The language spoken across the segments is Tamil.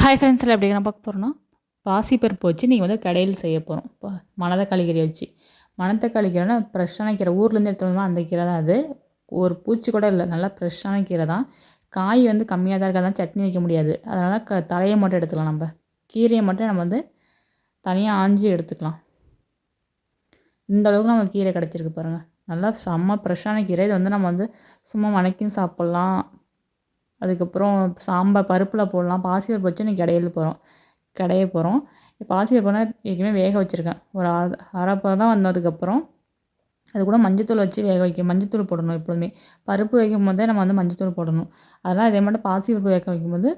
ஹாய் ஃப்ரெண்ட்ஸில் எப்படி நான் பார்க்க போகிறோன்னா பாசிப்பருப்பு வச்சு நீங்கள் வந்து கடையில் செய்ய போகிறோம் இப்போ மணத்தக்காளி கீரை வச்சு. மணத்தக்காளி கீரைனா ஃப்ரெஷ்ஷான கீரை. ஊர்லேருந்து எடுத்து வந்தோம்னா அந்த கீரை தான் அது. ஒரு பூச்சி கூட இல்லை. நல்லா ஃப்ரெஷ்ஷான கீரை தான். காய் வந்து கம்மியாக தான் இருக்காதான் சட்னி வைக்க முடியாது. அதனால் க தலையை மட்டும் எடுத்துக்கலாம் நம்ம. கீரையை மட்டும் நம்ம வந்து தனியாக ஆஞ்சி எடுத்துக்கலாம். இந்த அளவுக்கு நம்ம கீரை கிடச்சிருக்கு பாருங்கள் நல்லா செம்ம ஃப்ரெஷ்ஷான கீரை. இது வந்து நம்ம வந்து சும்மா வணக்கின்னு சாப்பிட்லாம். அதுக்கப்புறம் சாம்பார் பருப்பில் போடலாம். பாசிப்பருப்பு வச்சு இன்றைக்கி கடையில் போகிறோம் கடைய போகிறோம் பாசிப்பருப்புனா ஏற்கனவே வேக வச்சுருக்கேன். ஒரு அரை அரைப்பா தான் வந்ததுக்கப்புறம் அது கூட மஞ்சத்தூள் வச்சு வேக வைக்க மஞ்சத்தூள் போடணும் எப்பொழுதுமே. பருப்பு வைக்கும் போதே நம்ம வந்து மஞ்சத்தூள் போடணும். அதெல்லாம் இதே மட்டும் பாசிப்பருப்பு வேக வைக்கும்போது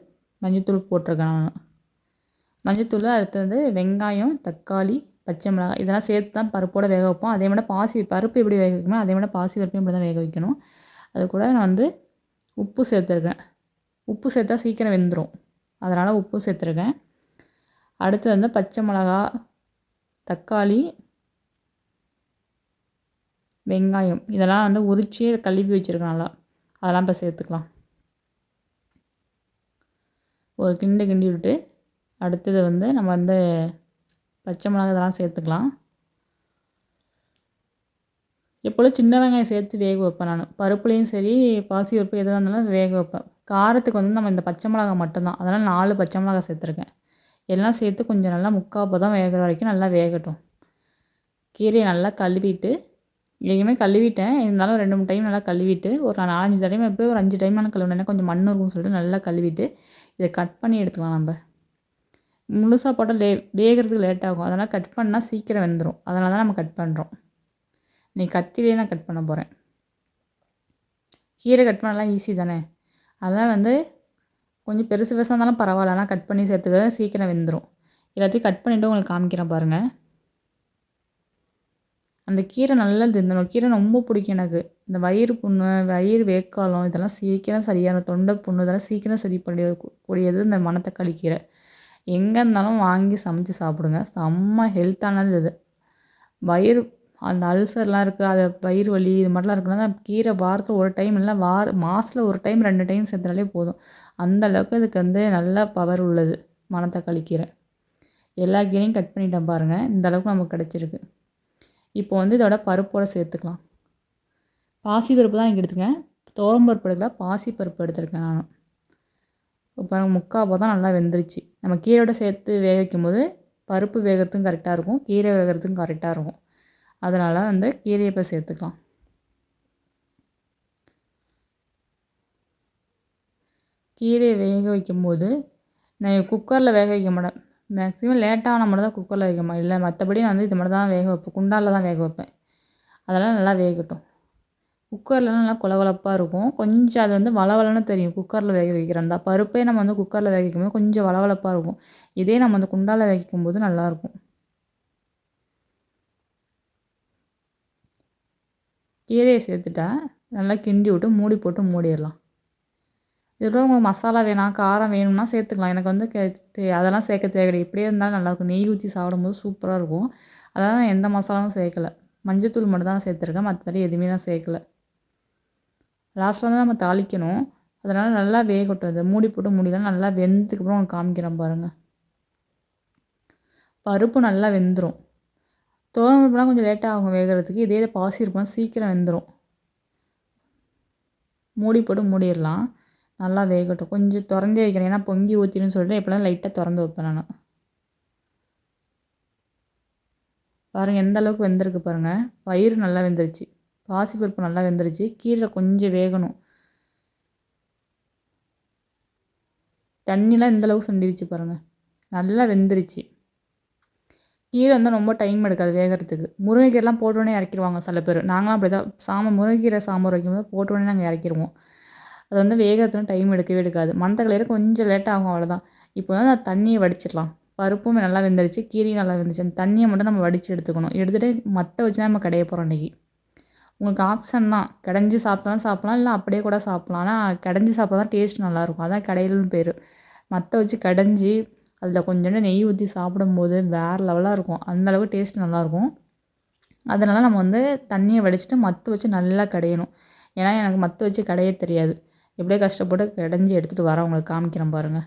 மஞ்சத்தூள் போட்டிருக்கேன் நான். மஞ்சத்தூள் அடுத்தது வெங்காயம் தக்காளி பச்சை மிளகாய் இதெல்லாம் சேர்த்து தான் பருப்போடு வேக வைப்போம். அதே மாதிரி பாசி பருப்பு எப்படி வேக வைக்கணுமோ அதே மாதிரி பாசி பருப்பையும் இப்படி தான் வேக வைக்கணும். அது கூட நான் வந்து உப்பு சேர்த்துருக்கேன். உப்பு சேர்த்தா சீக்கிரம் வெந்துடும் அதனால் உப்பு சேர்த்துருக்கேன். அடுத்து வந்து பச்சை மிளகா தக்காளி வெங்காயம். இதெல்லாம் வந்து உரித்து கழுவி வச்சுருக்கேன் நல்லா. அதெல்லாம் இப்போ சேர்த்துக்கலாம். ஒரு கிண்டு கிண்டி விட்டு அடுத்தது வந்து நம்ம வந்து பச்சை மிளகா இதெல்லாம் சேர்த்துக்கலாம். எப்பொழுதும் சின்ன வெங்காயம் சேர்த்து வேக வைப்பேன் நான். பருப்புலேயும் சரி பாசி பருப்பு எதாக இருந்தாலும் வேக வைப்பேன். காரத்துக்கு வந்து நம்ம இந்த பச்சை மிளகா மட்டும்தான். அதனால் நாலு பச்சை மிளகா சேர்த்துருக்கேன். எல்லாம் சேர்த்து கொஞ்சம் நல்லா முக்கால் தான் வேகிற வரைக்கும் நல்லா வேகட்டும். கீரையை நல்லா கழுவிட்டு எங்கேயுமே கழுவிட்டேன். இருந்தாலும் ரெண்டு மூணு டைம் நல்லா கழுவிட்டு ஒரு நாலஞ்சு டைம் எப்படியும் ஒரு அஞ்சு டைம் நான் கழுவினேன்னா கொஞ்சம் மண் இருக்கும்னு சொல்லிட்டு நல்லா கழுவிட்டு இதை கட் பண்ணி எடுத்துக்கலாம் நம்ம. முழுசாக போட்டால் லே வேகிறதுக்கு லேட் ஆகும். அதனால் கட் பண்ணால் சீக்கிரம் வெந்துடும் அதனால தான் நம்ம கட் பண்ணுறோம் நீ கத்திலே நான் கட் பண்ண போகிறேன் கீரை கட் பண்ணலாம் ஈஸி தானே? அதெல்லாம் வந்து கொஞ்சம் பெருசு பெருசாக இருந்தாலும் பரவாயில்ல. ஆனால் கட் பண்ணி சேர்த்துக்க சீக்கிரம் வெந்துடும் எல்லாத்தையும் கட் பண்ணிவிட்டு உங்களுக்கு காமிக்கிறேன் பாருங்கள் அந்த கீரை நல்லா தின்னணும் கீரை ரொம்ப பிடிக்கும் எனக்கு. இந்த வயிறு புண்ணு வயிறு வேக்காலம் இதெல்லாம் சீக்கிரம் சரியான தொண்டை புண்ணு இதெல்லாம் சீக்கிரம் சரி பண்ணி கூடியது இந்த மணத்தக்காளி கீரை. எங்கே இருந்தாலும் வாங்கி சமைச்சு சாப்பிடுங்க. செம்ம ஹெல்த்தானது இது. வயிறு அந்த அல்சர்லாம் இருக்குது அது வயிறு வலி இது மாதிரிலாம் இருக்குன்னா கீரை வாரத்தில் ஒரு டைம் இல்லை வார மாதத்தில் ஒரு டைம் ரெண்டு டைம் சேர்த்தாலே போதும். அந்த அளவுக்கு இதுக்கு வந்து நல்ல பவர் உள்ளது மணத்தக்காளி கீரை. எல்லா கீரையும் கட் பண்ணிட்டேன் பாருங்கள் இந்த அளவுக்கு நமக்கு கிடச்சிருக்கு. இப்போ வந்து இதோட பருப்போடு சேர்த்துக்கலாம். பாசி பருப்பு தான் எனக்கு எடுத்துக்கேன். பருப்பு எடுக்கல பாசி பருப்பு எடுத்துருக்கேன் நான். இப்போ முக்கால் தான் நல்லா வெந்துருச்சு. நம்ம கீரையோட சேர்த்து வேக வைக்கும்போது பருப்பு வேகிறதுக்கும் கரெக்டாக இருக்கும் கீரை வேகிறதுக்கும் கரெக்டாக இருக்கும். அதனால் வந்து கீரையை இப்போ சேர்த்துக்கலாம். கீரையை வேக வைக்கும்போது நான் குக்கரில் வேக வைக்க மாட்டேன். மேக்ஸிமம் லேட்டான மட்டும் தான் குக்கரில் வைக்க மாட்டேன். இல்லை மற்றபடி நான் வந்து இது மட்டும் தான் வேக வைப்பேன். குண்டாலில் தான் வேக வைப்பேன். அதெல்லாம் நல்லா வேகட்டும். குக்கர்லாம் நல்லா கொலகொலப்பாக இருக்கும். கொஞ்சம் அது வந்து வளவலன்னு தெரியும். குக்கரில் வேக வைக்கிறதா. பருப்பே நம்ம வந்து குக்கரில் வேக வைக்கும்போது கொஞ்சம் வளவலப்பாக இருக்கும். இதே நம்ம வந்து குண்டானில் வேக வைக்கும்போது நல்லாயிருக்கும் கீரையை சேர்த்துட்டா நல்லா கிண்டி விட்டு மூடி போட்டு மூடிடலாம். இதோட உங்களுக்கு மசாலா வேணாம் காரம் வேணும்னா சேர்த்துக்கலாம். எனக்கு வந்து அதெல்லாம் சேர்க்க தேவையில்லை. இப்படியே இருந்தாலும் நல்லாயிருக்கும் நெய் ஊற்றி சாப்பிடும்போது சூப்பராக இருக்கும். அதனால் நான் எந்த மசாலாவும் சேர்க்கல. மஞ்சத்தூள் மட்டும் தான் சேர்த்துருக்கேன். மற்றபடி எதுவுமே நான் சேர்க்கலை. லாஸ்ட்டில் தான் நம்ம தாளிக்கணும். அதனால் நல்லா வேகட்டும். அது மூடி போட்டு மூடிதான் நல்லா வெந்ததுக்கப்புறம் உங்களுக்கு காமிக்கிறேன் பாருங்கள் பருப்பு நல்லா வெந்துடும் துவரம்பருப்புலாம் கொஞ்சம் லேட்டாக ஆகும் வேகிறதுக்கு. இதே இதை பாசி இருப்போம். சீக்கிரம் வெந்துடும் மூடி போட்டு மூடிடலாம். நல்லா வேகட்டும். கொஞ்சம் திறந்தே வைக்கிறேன். ஏன்னா பொங்கி ஊற்றிடுன்னு சொல்லிட்டு எப்போலாம் லைட்டாக திறந்து வைப்பேன் நான். பாருங்கள் எந்த அளவுக்கு வெந்திருக்கு பாருங்கள் பயிர் நல்லா வெந்துருச்சு. பாசிப்பருப்பு நல்லா வெந்துருச்சு. கீரை கொஞ்சம் வேகணும். தண்ணிலாம் எந்தளவுக்கு சுண்டிடுச்சு பாருங்கள் நல்லா வெந்துருச்சு. கீரை வந்து ரொம்ப டைம் எடுக்காது வேகிறதுக்கு. முருங்கைக்கீரைலாம் போட்டோடனே இறக்கிடுவாங்க சில பேர். நாங்களாம் அப்படி தான் சாம்பார் முருங்கைக்கீரை சாம்பார் வைக்கும்போது போட்டோடனே நாங்கள் இறக்கிடுவோம் அது வந்து வேகிறதுக்கு டைம் எடுக்கவே எடுக்காது. மணத்தக்காளியில் கொஞ்சம் லேட் ஆகும் அவ்வளோதான் இப்போ வந்து அந்த தண்ணியை வடிச்சிடலாம். பருப்பும் நல்லா வெந்துருச்சு கீரையும் நல்லா வெந்துச்சு. அந்த தண்ணியை மட்டும் நம்ம வடித்து எடுத்துக்கணும். எடுத்துகிட்டு மற்ற வச்சு தான் நம்ம கடைய போகிறோம் இன்றைக்கி உங்களுக்கு ஆப்ஷன் தான். கடைஞ்சி சாப்பிட்டாலும் சாப்பிட்லாம் இல்லை அப்படியே கூட சாப்பிட்லாம். ஆனால் கடைஞ்சி சாப்பிட்டா தான் டேஸ்ட் நல்லாயிருக்கும் அதான் கடையிலும் பேர். மற்ற வச்சு கடைஞ்சி அதில் கொஞ்சோண்டு நெய் ஊற்றி சாப்பிடும்போது வேறு லெவலாக இருக்கும். அந்தளவுக்கு டேஸ்ட் நல்லாயிருக்கும் அதனால் நம்ம வந்து தண்ணியை வடிச்சிட்டு மத்து வச்சு நல்லா கடையணும். ஏன்னா எனக்கு மத்து வச்சு கடைய தெரியாது. எப்படியே கஷ்டப்பட்டு கடைஞ்சி எடுத்துகிட்டு வரேன். உங்களுக்கு காமிக்கிறேன் பாருங்கள்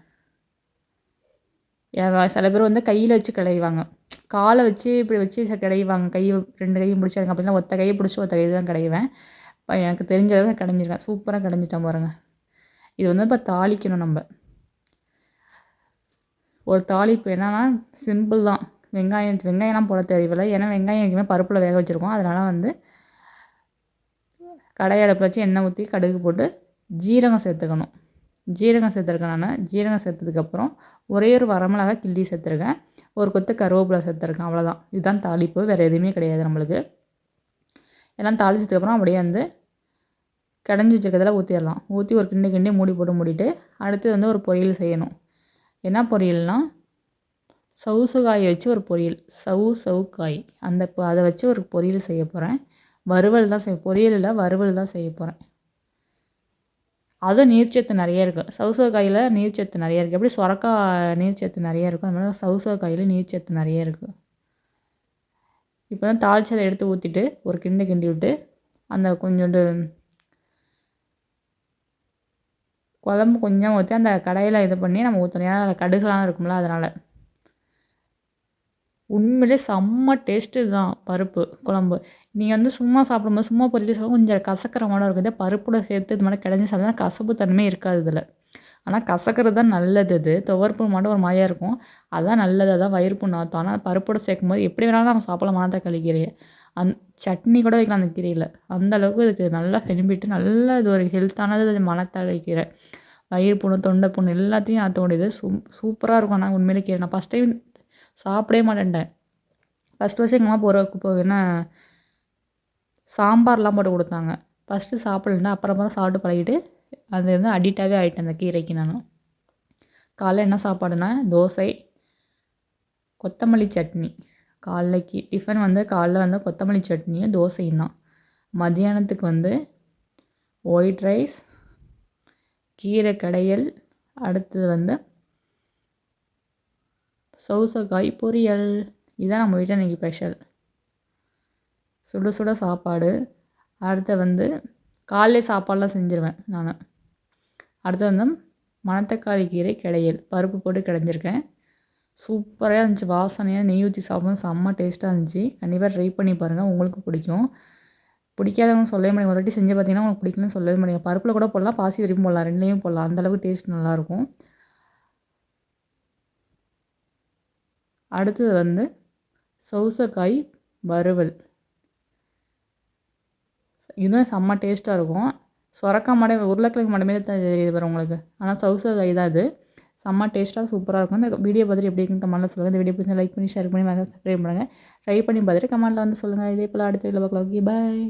சில பேர் வந்து கையில் வச்சு கடைவாங்க. காலை வச்சு இப்படி வச்சு கடைவாங்க. கை ரெண்டு கையும் பிடிச்சி அதுக்கு அப்படின்னா ஒத்த கையை பிடிச்சி ஒத்த கையை தான் கடைவேன். இப்போ எனக்கு தெரிஞ்ச அளவுக்கு கடைஞ்சிருக்கேன் சூப்பராக கடைஞ்சிட்டேன் பாருங்கள் இது வந்து இப்போ தாளிக்கணும் நம்ம. ஒரு தாளிப்பு என்னென்னா சிம்பிள் தான். வெங்காயம் வெங்காயம்லாம் போட தேவையில்லை. ஏன்னா வெங்காயம் எங்கேயுமே பருப்பில் வேக வச்சுருக்கோம். அதனால் வந்து கடாய் அடுப்பில் வச்சு எண்ணெய் ஊற்றி கடுகு போட்டு ஜீரகம் சேர்த்துக்கணும். ஜீரகம் சேர்த்துருக்கேன் நான். ஜீரகம் சேர்த்ததுக்கப்புறம் ஒரே ஒரு வரமிளகா கிள்ளி சேர்த்துருக்கேன். ஒரு கொத்து கருவேப்பிலை சேர்த்துருக்கேன். அவ்வளோதான் இதுதான் தாளிப்பு. வேறு எதுவுமே கிடையாது நம்மளுக்கு. எல்லாம் தாளிச்சதுக்கப்புறம் அப்படியே வந்து கடைஞ்சி வச்சுருக்கிறதெல்லாம் ஊற்றிடலாம் ஊற்றி ஒரு கிண்டி கிண்டி மூடி போட்டு மூடிட்டு அடுத்து வந்து ஒரு பொரியல் செய்யணும். என்ன பொரியல்னால் சவுசு வச்சு ஒரு பொரியல். சவு சவுக்காய். அந்த அதை வச்சு ஒரு பொரியல் செய்ய போகிறேன் வறுவல் தான் செய்ய பொரியல் இல்லை வறுவல் தான் செய்ய போகிறேன் அதுவும் நீர்ச்சத்து நிறைய இருக்குது சவுசவ காயில் நீர்ச்சத்து நிறைய இருக்குது எப்படி சொரக்காய் நீர்ச்சத்து நிறைய இருக்கும் அது மாதிரி சவுக்காயில் நீர்ச்சத்து நிறைய இருக்குது இப்போ தான் தாளிச்சதை எடுத்து ஊற்றிட்டு ஒரு கிண்டு கிண்டி விட்டு அந்த கொஞ்சோண்டு குழம்பு கொஞ்சம் ஊற்றி அந்த கடையில் இது பண்ணி நம்ம ஊற்றணும் ஏன்னா அதில் கடுகுலாம் இருக்கும்ல அதனால். உண்மையிலே செம்ம டேஸ்ட்டு இதுதான் பருப்பு குழம்பு. நீங்கள் வந்து சும்மா சாப்பிடும்போது சும்மா பொறிச்சு சாப்பிடும் கொஞ்சம் கசக்கிற மாதிரி இருக்கும். இதே பருப்போட சேர்த்து இது மாதிரி கிடைஞ்சி சாப்பிட்டா கசப்பு தன்மை இருக்காது இதில். ஆனால் கசக்கிறது தான் நல்லது இது. துவர்ப்பு மட்டும் ஒரு மாதிரியாக இருக்கும். அதுதான் நல்லது அதான் வயிறு புண்ணாற்றும் ஆனால் பருப்போட சேர்க்கும் போது எப்படி வேணாலும் நம்ம சாப்பிடலாம் மனத்தை கீரையை அந் சட்னி கூட வைக்கலாம் அந்த கீரையில். அந்தளவுக்கு இதுக்கு நல்லா பெனிஃபிட்டு நல்ல இது ஒரு ஹெல்த்தானது மணத்தக்காளி கீரை வயிறு புண்ணு தொண்டை புண்ணு எல்லாத்தையும் ஆற்றோடையது சூ சூப்பராக இருக்கும். ஆனால் உண்மையிலே கீரை. நான் ஃபஸ்ட் டைம் சாப்பிடவே மாட்டேன்ட்டேன். ஃபஸ்ட் ஃபஸ்ட்டு எங்கள் அம்மா போகிறக்கு இப்போ சாம்பார்லாம் போட்டு கொடுத்தாங்க. ஃபஸ்ட்டு சாப்பிடலன்னா அப்புறம் அப்புறம் சாப்பிட்டு பழகிட்டு அது வந்து அடிக்டாகவே ஆகிட்டேன் அந்த கீரைக்கு நான். காலைல என்ன சாப்பாடுனா தோசை கொத்தமல்லி சட்னி. காலைக்கு டிஃபன் வந்து காலைல வந்து கொத்தமல்லி சட்னியும் தோசையும் தான். மதியானத்துக்கு வந்து ஒயிட் ரைஸ் கீரை கடையல் அடுத்தது வந்து சவுசக்காய் பொரியல். இதுதான் நம்ம வீட்டில் இன்றைக்கி ஸ்பெஷல் சுட சுட சாப்பாடு. அடுத்து வந்து காலைல சாப்பாடெலாம் செஞ்சுருவேன் நான். அடுத்து வந்து மணத்தக்காளி கீரை கிடையல். பருப்பு போட்டு கிடஞ்சிருக்கேன். சூப்பராக இருந்துச்சு. வாசனையாக நெய் ஊற்றி சாப்பிடும் செம்ம டேஸ்ட்டாக இருந்துச்சு. கண்டிப்பாக ட்ரை பண்ணி பாருங்கள் உங்களுக்கு பிடிக்கும். பிடிக்காதவங்க சொல்லவே முடியும் ஒரு வாட்டி செஞ்சு பார்த்தீங்கன்னா உங்களுக்கு பிடிக்கலன்னு சொல்லவே முடியும் பருப்பில் கூட போடலாம். பாசி வரைக்கும் போடலாம். ரெண்டுலேயும் போடலாம். அந்தளவுக்கு டேஸ்ட் நல்லாயிருக்கும். அடுத்தது வந்து சவுசக்காய் வறுவல். இதுவும் செம்ம டேஸ்ட்டாக இருக்கும். சொரக்காய் மடை உருளைக்கிழங்கு மட்டுமே தான் தெரியுது பாரு உங்களுக்கு. ஆனால் சவுசக்காய் தான் அது. செம்ம டேஸ்ட்டாக சூப்பராக இருக்கும். இந்த வீடியோ பார்த்துட்டு எப்படி இருக்குன்னு கமெண்ட்டில் சொல்லுங்கள் இந்த வீடியோ பிடிச்சா லைக் பண்ணி ஷேர் பண்ணி சப்ஸ்கிரைப் பண்ணுங்கள் ட்ரை பண்ணி பார்த்துட்டு கமெண்ட்டில் வந்து சொல்லுங்கள் இதே போல் அடுத்த வீடியோ பார்க்கலாம் ஓகே பாய்